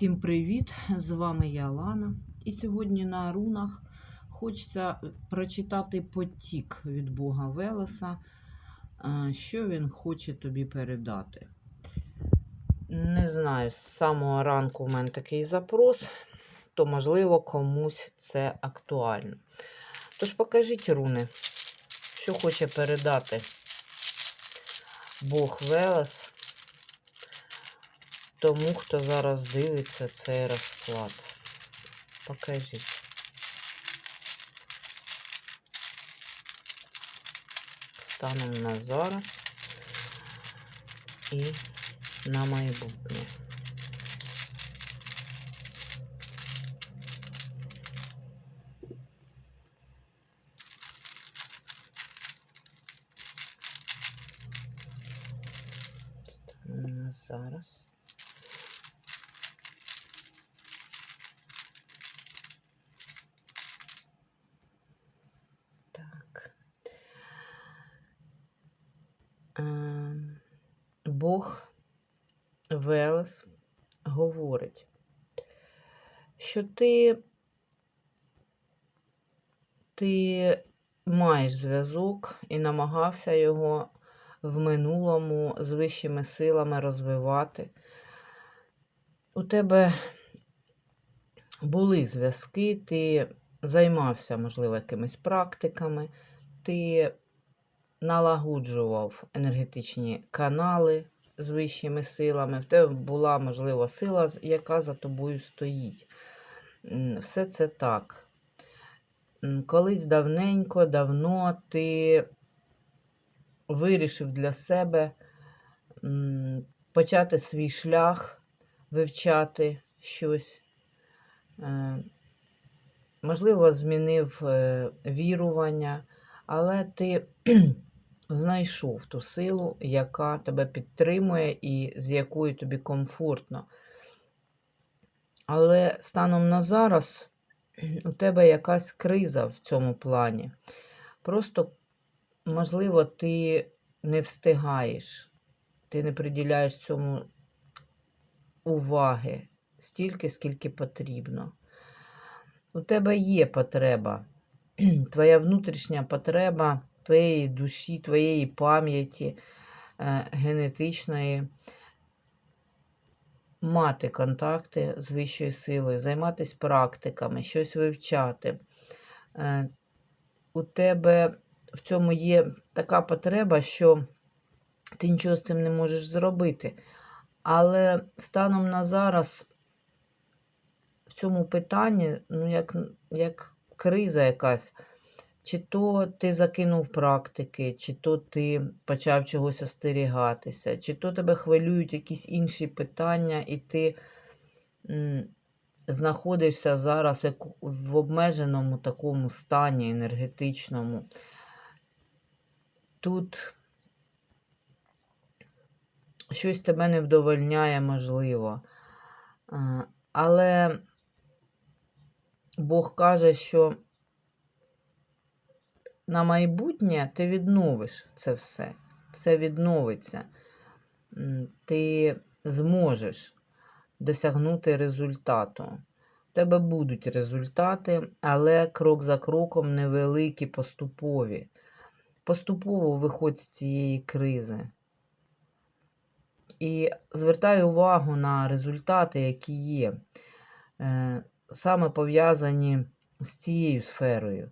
Всім привіт! З вами я Лана. І сьогодні на рунах хочеться прочитати потік від Бога Велеса, е, що він хоче тобі передати. Не знаю, з самого ранку в мене такий запрос, то, можливо, комусь це актуально. Тож покажіть руни, що хоче передати Бог Велес тому, хто зараз дивиться цей розклад. Покажіть. Станом на зараз і на майбутнє. Станом на зараз. Так. Ем, Бог Велес говорить, що ти, ти маєш зв'язок і намагався його в минулому з вищими силами розвивати. У тебе були зв'язки, ти займався, можливо, якимись практиками, ти налагоджував енергетичні канали з вищими силами, в тебе була, можливо, сила, яка за тобою стоїть. Все це так. Колись давненько, давно ти вирішив для себе почати свій шлях, вивчати щось. Е, Можливо, змінив е, вірування, але ти знайшов ту силу, яка тебе підтримує і з якою тобі комфортно. Але станом на зараз у тебе якась криза в цьому плані. Просто, можливо, ти не встигаєш, ти не приділяєш цьому уваги стільки, скільки потрібно. У тебе є потреба, твоя внутрішня потреба твоєї душі, твоєї пам'яті е, генетичної мати контакти з вищою силою, займатися практиками, щось вивчати. Е, У тебе в цьому є така потреба, що ти нічого з цим не можеш зробити. Але станом на зараз в цьому питанні, ну, як, як криза якась, чи то ти закинув практики, чи то ти почав чогось остерігатися, чи то тебе хвилюють якісь інші питання, і ти знаходишся зараз в, обмеженому такому стані енергетичному. Тут щось тебе не вдовольняє, можливо. Але Бог каже, що на майбутнє ти відновиш це все. Все відновиться. Ти зможеш досягнути результату. У тебе будуть результати, але крок за кроком невеликі, поступові. Поступово виходь з цієї кризи. І звертаю увагу на результати, які є, е, саме пов'язані з цією сферою.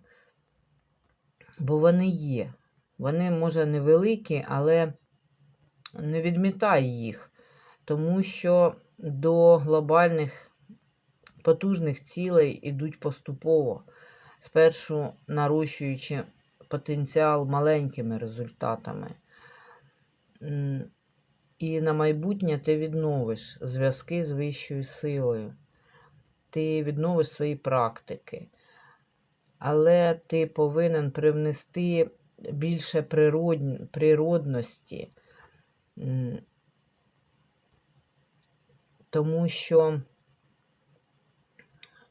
Бо вони є. Вони, може, невеликі, але не відмітай їх, тому що до глобальних потужних цілей йдуть поступово, спершу нарощуючи потенціал маленькими результатами. І на майбутнє ти відновиш зв'язки з вищою силою, ти відновиш свої практики, але ти повинен привнести більше природн- природності, тому що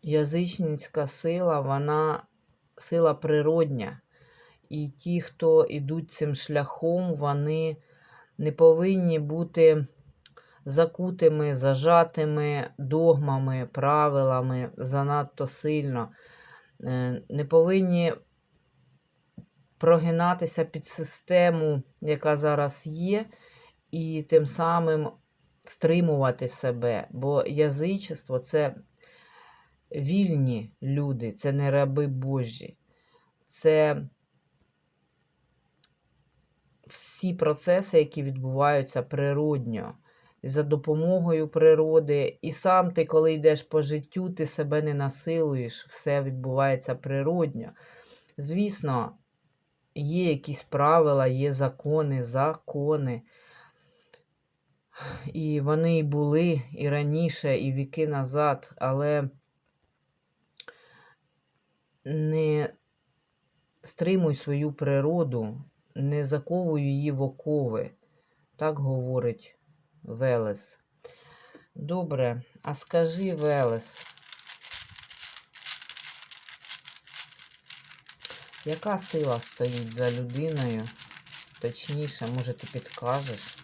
язичницька сила, вона сила природня. І ті, хто йдуть цим шляхом, вони не повинні бути закутими, зажатими догмами, правилами занадто сильно. Е, Не повинні прогинатися під систему, яка зараз є, і тим самим стримувати себе. Бо язичество це вільні люди, це не раби Божі. Це всі процеси, які відбуваються природньо, за допомогою природи. І сам ти, коли йдеш по життю, ти себе не насилуєш, все відбувається природньо. Звісно, є якісь правила, є закони, закони. І вони і були і раніше, і віки назад, але не стримуй свою природу, не заковуй її в окови. Так говорить Велес. Добре, а скажи Велес, яка сила стоїть за людиною? Точніше, може, ти підкажеш?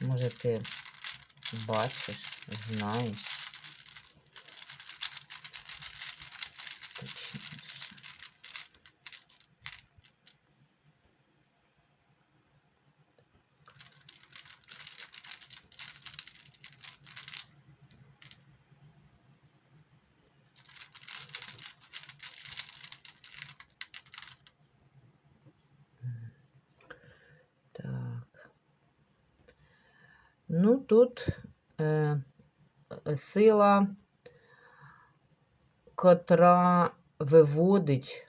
Може, ти бачиш, знаєш? Точніше. Так. Ну, тут е, сила, котра виводить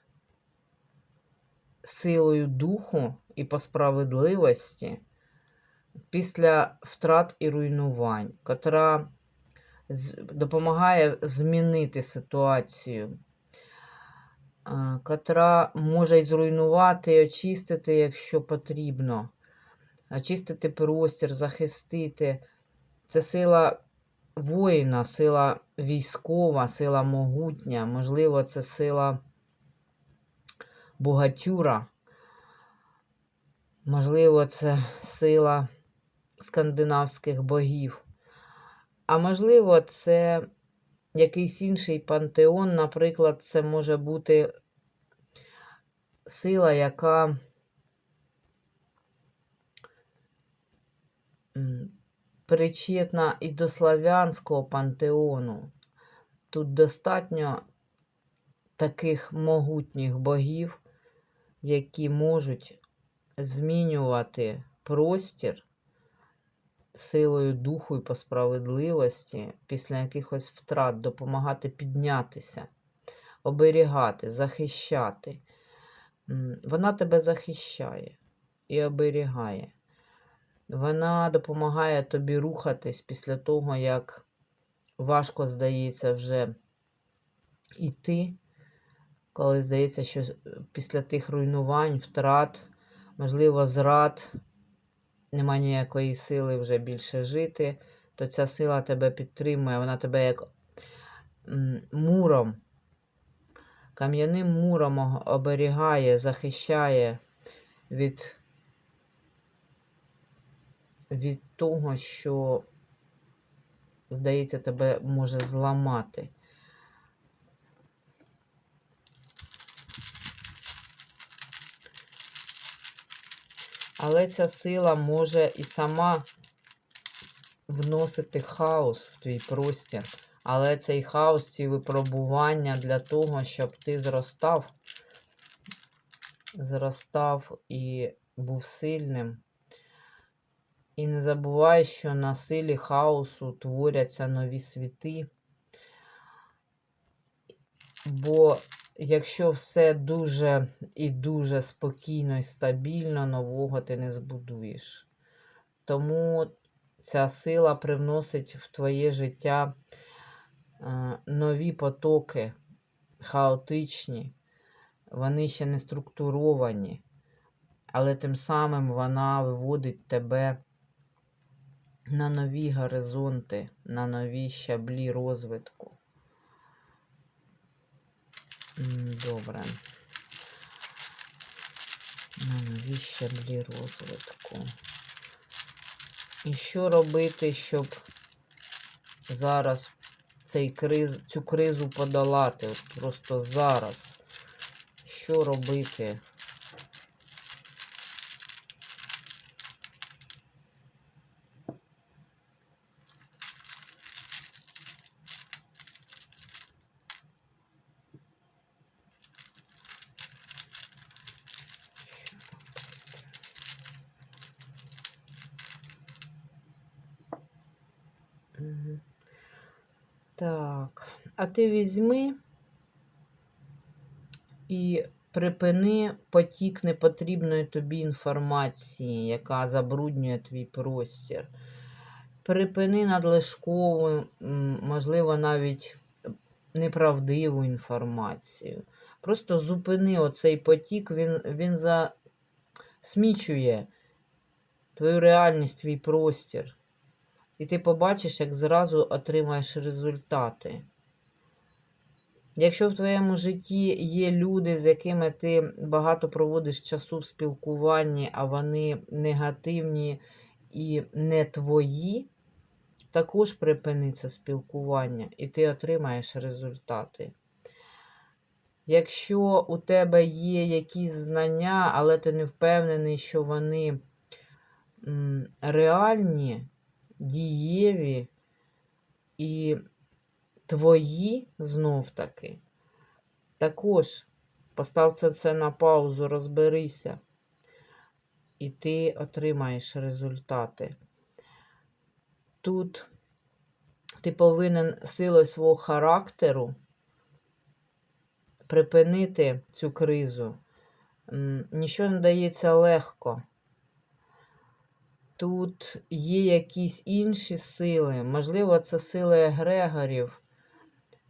силою духу і по справедливості після втрат і руйнувань, котра допомагає змінити ситуацію, е, котра може й зруйнувати і очистити, якщо потрібно очистити простір, захистити. Це сила воїна, сила військова, сила могутня, можливо, це сила богатюра, можливо, це сила скандинавських богів. А можливо, це якийсь інший пантеон, наприклад, це може бути сила, яка причетна і до славянського пантеону. Тут достатньо таких могутніх богів, які можуть змінювати простір силою духу і по справедливості після якихось втрат, допомагати піднятися, оберігати, захищати. Вона тебе захищає і оберігає. Вона допомагає тобі рухатись після того, як важко здається вже іти, коли здається, що після тих руйнувань, втрат, можливо, зрад, нема ніякої сили вже більше жити, то ця сила тебе підтримує, вона тебе як муром, кам'яним муром оберігає, захищає від від того, що, здається, тебе може зламати. Але ця сила може і сама вносити хаос в твій простір. Але цей хаос, ці випробування для того, щоб ти зростав, зростав і був сильним. І не забувай, що на силі хаосу творяться нові світи. Бо якщо все дуже і дуже спокійно і стабільно, нового ти не збудуєш. Тому ця сила привносить в твоє життя е, нові потоки, хаотичні, вони ще не структуровані, але тим самим вона виводить тебе на нові горизонти, на нові щаблі розвитку. Добре. Ну, навіщо для розвитку? І що робити, щоб зараз цей криз, цю кризу подолати? От просто зараз. Що робити? Так, а ти візьми і припини потік непотрібної тобі інформації, яка забруднює твій простір. Припини надлишкову, можливо, навіть неправдиву інформацію. Просто зупини оцей потік, він, він засмічує твою реальність, твій простір. І ти побачиш, як зразу отримаєш результати. Якщо в твоєму житті є люди, з якими ти багато проводиш часу в спілкуванні, а вони негативні і не твої, також припини це спілкування, і ти отримаєш результати. Якщо у тебе є якісь знання, але ти не впевнений, що вони реальні, дієві і твої знов таки, також постав це все на паузу, розберися, і ти отримаєш результати. Тут ти повинен силою свого характеру припинити цю кризу. Нічого не дається легко. Тут є якісь інші сили, можливо, це сили егрегорів.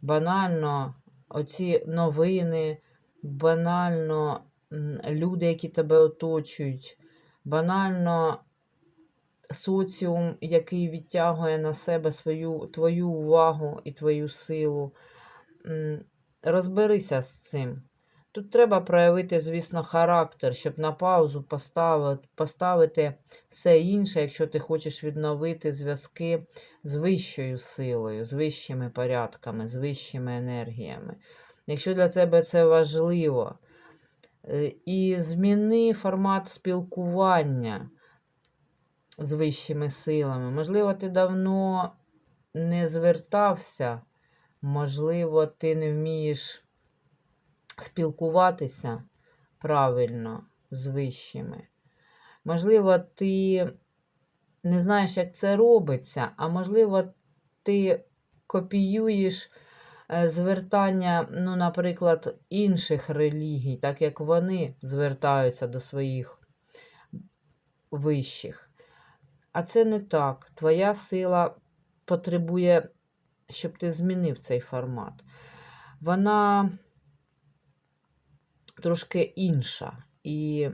Банально оці новини, банально люди, які тебе оточують, банально соціум, який відтягує на себе свою, твою увагу і твою силу. Розберися з цим. Тут треба проявити, звісно, характер, щоб на паузу поставити, поставити все інше, якщо ти хочеш відновити зв'язки з вищою силою, з вищими порядками, з вищими енергіями. Якщо для тебе це важливо, Е, і зміни формат спілкування з вищими силами. Можливо, ти давно не звертався, можливо, ти не вмієш спілкуватися правильно з вищими. Можливо, ти не знаєш, як це робиться, а можливо, ти копіюєш е, звертання, ну, наприклад, інших релігій, так як вони звертаються до своїх вищих. А це не так. Твоя сила потребує, щоб ти змінив цей формат. Вона трошки інша. І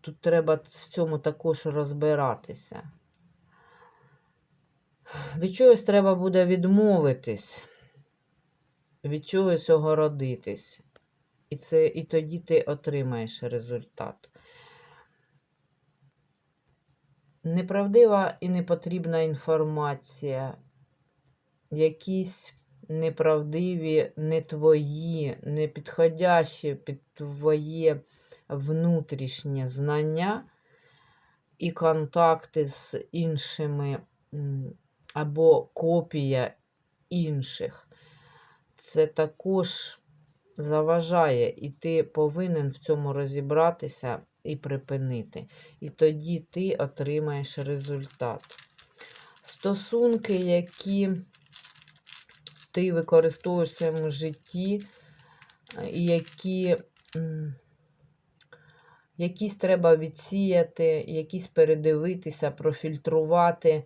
тут треба в цьому також розбиратися. Від чогось треба буде відмовитись, від чогось огородитись. І, це, і тоді ти отримаєш результат. Неправдива і непотрібна інформація, якісь неправдиві, не твої, не підходящі під твоє внутрішнє знання і контакти з іншими або копія інших. Це також заважає, і ти повинен в цьому розібратися і припинити. І тоді ти отримаєш результат. Стосунки, які ти використовуєш в своєму житті, е, і які якісь треба відсіяти, якісь передивитися, профільтрувати.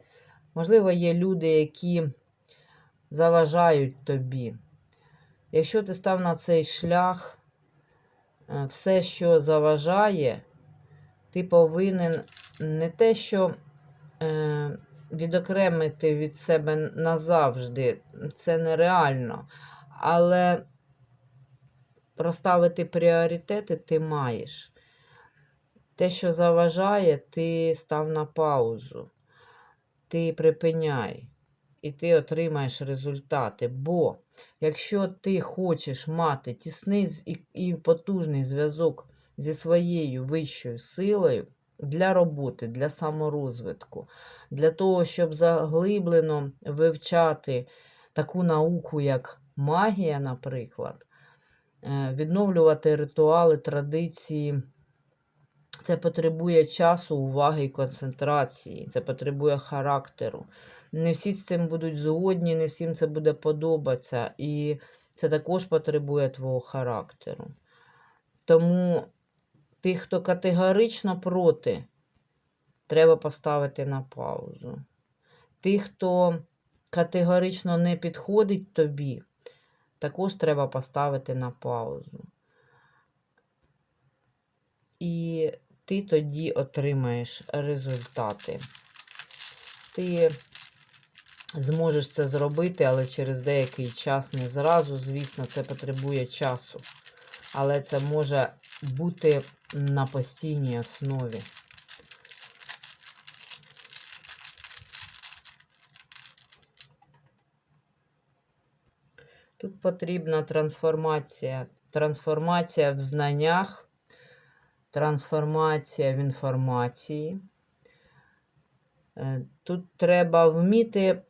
Можливо, є люди, які заважають тобі. Якщо ти став на цей шлях, е, все, що заважає, ти повинен не те, що е, відокремити від себе назавжди, це нереально, але розставити пріоритети ти маєш. Те, що заважає, ти став на паузу. Ти припиняй. І ти отримаєш результати. Бо якщо ти хочеш мати тісний і потужний зв'язок зі своєю вищою силою для роботи, для саморозвитку, для того, щоб заглиблено вивчати таку науку, як магія, наприклад, е, відновлювати ритуали, традиції. Це потребує часу, уваги і концентрації, це потребує характеру. Не всі з цим будуть згодні, не всім це буде подобатися, і це також потребує твого характеру. Тому тих, хто категорично проти, треба поставити на паузу. Тих, хто категорично не підходить тобі, також треба поставити на паузу. І ти тоді отримаєш результати. Ти зможеш це зробити, але через деякий час не зразу. Звісно, це потребує часу. Але це може бути на постійній основі. Тут потрібна трансформація. Трансформація в знаннях, трансформація в інформації. Е, Тут треба вміти е,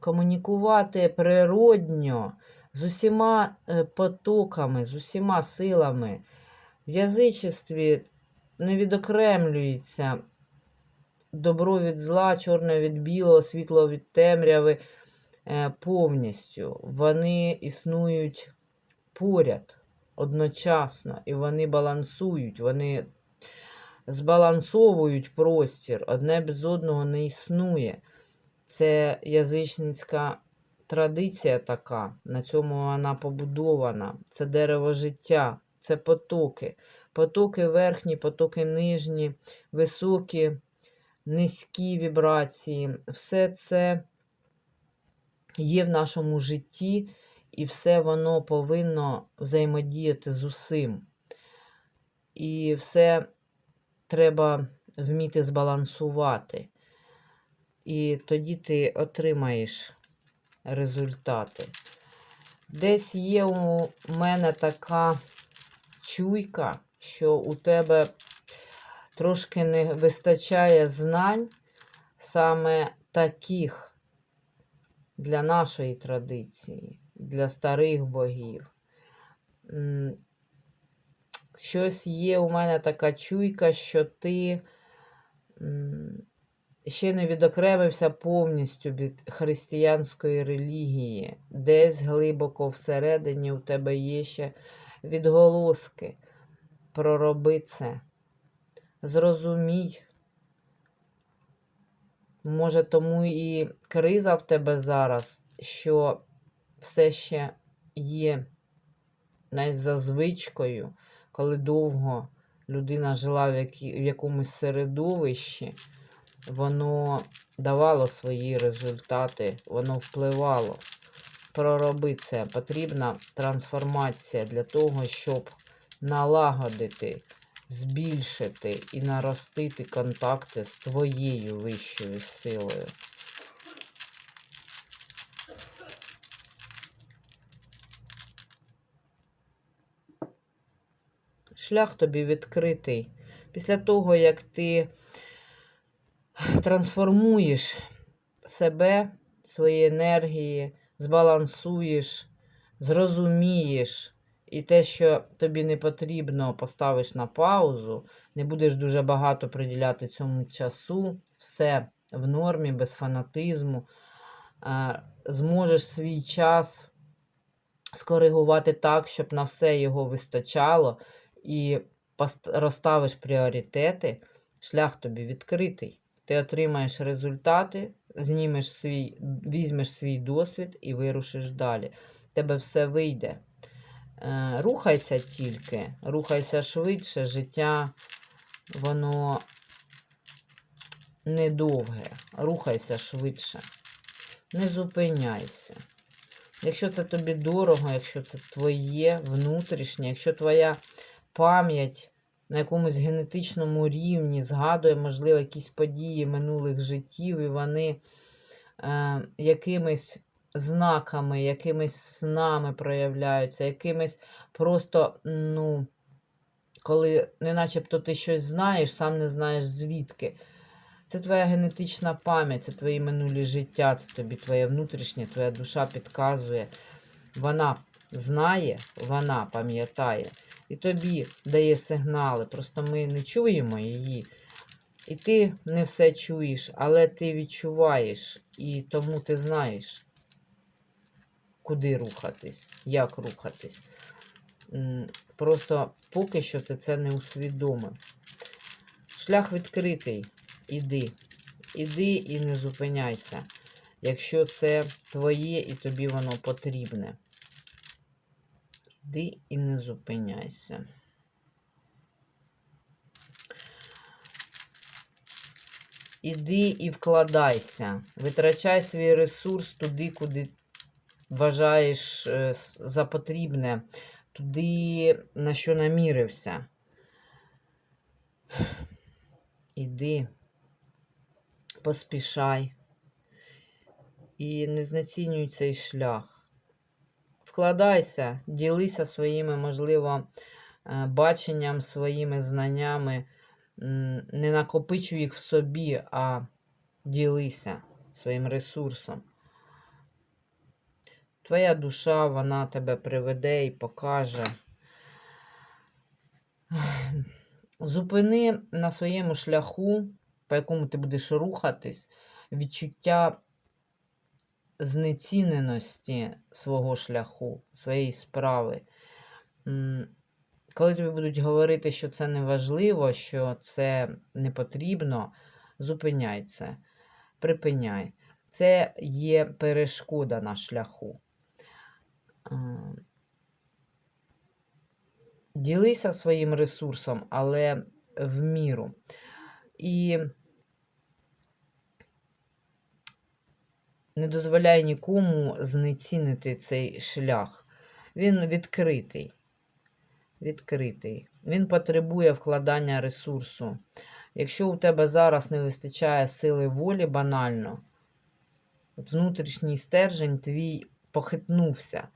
комунікувати природньо з усіма е, потоками, з усіма силами. В язичестві не відокремлюється добро від зла, чорне від білого, світло від темряви е, повністю. Вони існують поряд одночасно, і вони балансують, вони збалансовують простір, одне без одного не існує. Це язичницька традиція така, на цьому вона побудована. Це дерево життя, це потоки. Потоки верхні, потоки нижні, високі, низькі вібрації. Все це є в нашому житті, і все воно повинно взаємодіяти з усім. І все треба вміти збалансувати. І тоді ти отримаєш результати. Десь є у мене така чуйка, що у тебе трошки не вистачає знань саме таких для нашої традиції, для старих богів. Щось є у мене така чуйка, що ти ще не відокремився повністю від християнської релігії. Десь глибоко всередині у тебе є ще відголоски. Пророби це. Зрозумій. Може, тому і криза в тебе зараз, що все ще є навіть за звичкою, коли довго людина жила в, якомусь середовищі, воно давало свої результати, воно впливало. Пророби це. Потрібна трансформація для того, щоб налагодити, збільшити і наростити контакти з твоєю вищою силою. Шлях тобі відкритий. Після того, як ти трансформуєш себе, свої енергії, збалансуєш, зрозумієш, і те, що тобі не потрібно, поставиш на паузу, не будеш дуже багато приділяти цьому часу, все в нормі, без фанатизму, зможеш свій час скоригувати так, щоб на все його вистачало, і розставиш пріоритети, шлях тобі відкритий. Ти отримаєш результати, знімеш свій, візьмеш свій досвід і вирушиш далі. Тебе все вийде. Е, Рухайся тільки, рухайся швидше, життя, воно недовге. Рухайся швидше. Не зупиняйся. Якщо це тобі дорого, якщо це твоє внутрішнє, якщо твоя пам'ять на якомусь генетичному рівні згадує, можливо, якісь події минулих життів, і вони е, якимись знаками, якимись снами проявляються, якимись просто, ну, коли не начебто ти щось знаєш, сам не знаєш звідки. Це твоя генетична пам'ять, це твої минулі життя, це тобі твоє внутрішнє, твоя душа підказує. Вона знає, вона пам'ятає. І тобі дає сигнали. Просто ми не чуємо її. І ти не все чуєш, але ти відчуваєш, і тому ти знаєш, куди рухатись, як рухатись. Просто поки що ти це не усвідомив. Шлях відкритий. Іди. Іди і не зупиняйся. Якщо це твоє і тобі воно потрібне. Іди і не зупиняйся. Іди і вкладайся. Витрачай свій ресурс туди, куди вважаєш е, за потрібне, туди, на що намірився. Іди, поспішай і не знецінюй цей шлях. Вкладайся, ділися своїми, можливо, е, баченням, своїми знаннями. Не накопичуй їх в собі, а ділися своїм ресурсом. Твоя душа, вона тебе приведе і покаже. Зупини на своєму шляху, по якому ти будеш рухатись, відчуття знеціненості свого шляху, своєї справи. Коли тобі будуть говорити, що це не важливо, що це не потрібно, зупиняй це, припиняй. Це є перешкода на шляху. Е, Ділися своїм ресурсом, але в міру. І не дозволяй нікому знецінити цей шлях. Він відкритий. Відкритий. Він потребує вкладання ресурсу. Якщо у тебе зараз не вистачає сили волі банально, внутрішній стержень твій похитнувся.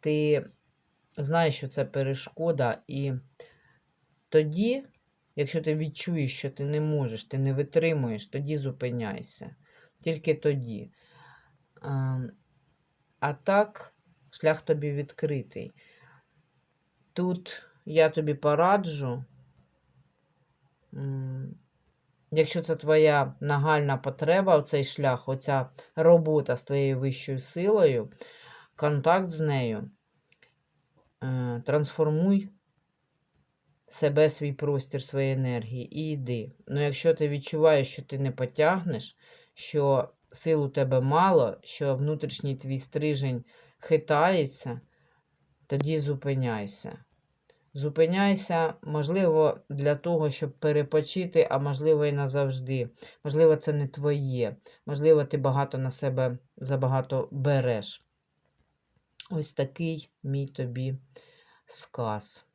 Ти знаєш, що це перешкода, і тоді, якщо ти відчуєш, що ти не можеш, ти не витримуєш, тоді зупиняйся. Тільки тоді. А, а так, шлях тобі відкритий. Тут я тобі пораджу, якщо це твоя нагальна потреба, оцей шлях, оця робота з твоєю вищою силою, контакт з нею, е, трансформуй себе, свій простір, свої енергії і йди. Ну, якщо ти відчуваєш, що ти не потягнеш, що сил у тебе мало, що внутрішній твій стрижень хитається, тоді зупиняйся. Зупиняйся, можливо, для того, щоб перепочити, а можливо, і назавжди. Можливо, це не твоє. Можливо, ти багато на себе забагато береш. Ось такий мій тобі сказ.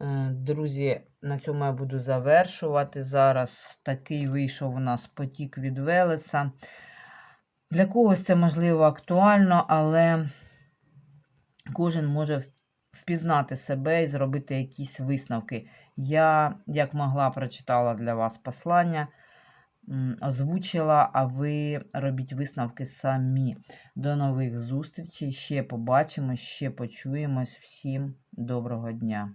Е, Друзі, на цьому я буду завершувати. Зараз такий вийшов у нас потік від Велеса. Для когось це можливо актуально, але кожен може впізнати себе і зробити якісь висновки. Я, як могла, прочитала для вас послання, озвучила, а ви робіть висновки самі. До нових зустрічей. Ще побачимось, ще почуємось. Всім доброго дня!